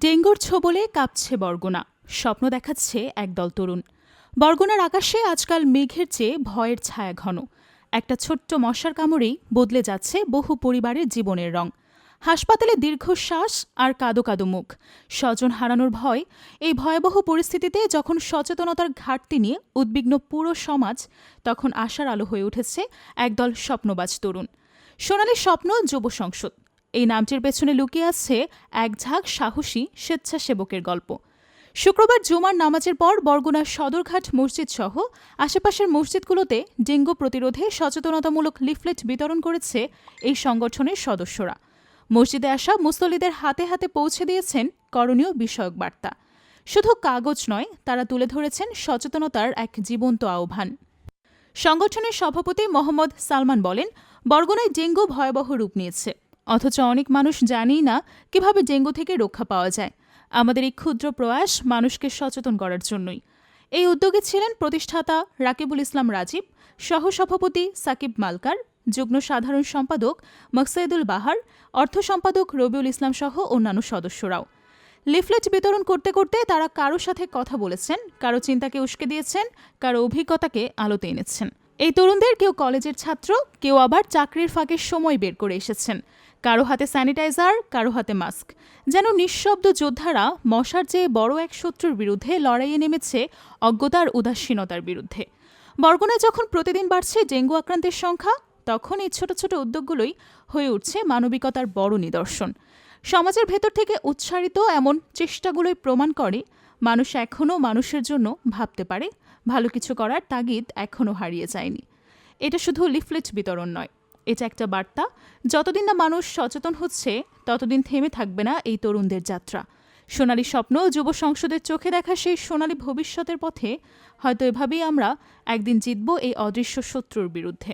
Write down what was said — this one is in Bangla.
ডেঙ্গুর ছোবলে কাঁপছে বরগুনা। স্বপ্ন দেখাচ্ছে একদল তরুণ। বরগুনার আকাশে আজকাল মেঘের চেয়ে ভয়ের ছায়া ঘন। একটা ছোট্ট মশার কামড়েই বদলে যাচ্ছে বহু পরিবারের জীবনের রং। হাসপাতালে দীর্ঘশ্বাস আর কাদো কাদো মুখ। স্বজন হারানোর ভয়, এই ভয়াবহ পরিস্থিতিতে যখন সচেতনতার ঘাটতি নিয়ে উদ্বিগ্ন পুরো সমাজ, তখন আশার আলো হয়ে উঠেছে একদল স্বপ্নবাজ তরুণ। সোনালী স্বপ্ন যুব সংসদ। এই নামটির পেছনে লুকিয়ে আছে এক ঝাঁক সাহসী স্বেচ্ছাসেবকের গল্প। শুক্রবার জুমার নামাজের পর বরগুনার সদরঘাট মসজিদ সহ আশেপাশের মসজিদগুলোতে ডেঙ্গু প্রতিরোধে সচেতনতামূলক লিফলেট বিতরণ করেছে এই সংগঠনের সদস্যরা। মসজিদে আসা মুসল্লিদের হাতে হাতে পৌঁছে দিয়েছেন করণীয় বিষয়ক বার্তা। শুধু কাগজ নয়, তারা তুলে ধরেছেন সচেতনতার এক জীবন্ত আহ্বান। সংগঠনের সভাপতি মোহাম্মদ সালমান বলেন, বরগুনায় ডেঙ্গু ভয়াবহ রূপ নিয়েছে। অথচ অনেক মানুষ জানেই না কীভাবে ডেঙ্গু থেকে রক্ষা পাওয়া যায়। আমাদের এই ক্ষুদ্র প্রয়াস মানুষকে সচেতন করার জন্যই। এই উদ্যোগে ছিলেন প্রতিষ্ঠাতা রাকিবুল ইসলাম রাজীব, সহসভাপতি সাকিব মালকার, যুগ্ম সাধারণ সম্পাদক মকসাইদুল বাহার, অর্থ সম্পাদক রবিউল ইসলাম সহ অন্যান্য সদস্যরাও। লিফলেট বিতরণ করতে করতে তারা কারও সাথে কথা বলেছেন, কারও চিন্তাকে উস্কে দিয়েছেন, কারও অভিজ্ঞতাকে আলোতে এনেছেন। এই তরুণদের কেউ কলেজের ছাত্র, কেউ আবার চাকরির ফাঁকে সময় বের করে এসেছেন। কারও হাতে স্যানিটাইজার, কারও হাতে মাস্ক। যেন নিঃশব্দ যোদ্ধারা মশার চেয়ে বড় এক শত্রুর বিরুদ্ধে লড়াইয়ে নেমেছে অজ্ঞতার উদাসীনতার বিরুদ্ধে। বরগুনায় যখন প্রতিদিন বাড়ছে ডেঙ্গু আক্রান্তের সংখ্যা তখন এই ছোট ছোট উদ্যোগগুলোই হয়ে উঠছে মানবিকতার বড় নিদর্শন। সমাজের ভেতর থেকে উৎসারিত এমন চেষ্টাগুলোই প্রমাণ করে, মানুষ এখনও মানুষের জন্য ভাবতে পারে, ভালো কিছু করার তাগিদ এখনও হারিয়ে যায়নি। এটা শুধু লিফলেট বিতরণ নয়, এটা একটা বার্তা। যতদিন না মানুষ সচেতন হচ্ছে, ততদিন থেমে থাকবে না এই তরুণদের যাত্রা। সোনালী স্বপ্ন যুব সংসদের চোখে দেখা সেই সোনালী ভবিষ্যতের পথে, হয়তো এভাবেই আমরা একদিন জিতব এই অদৃশ্য শত্রুর বিরুদ্ধে।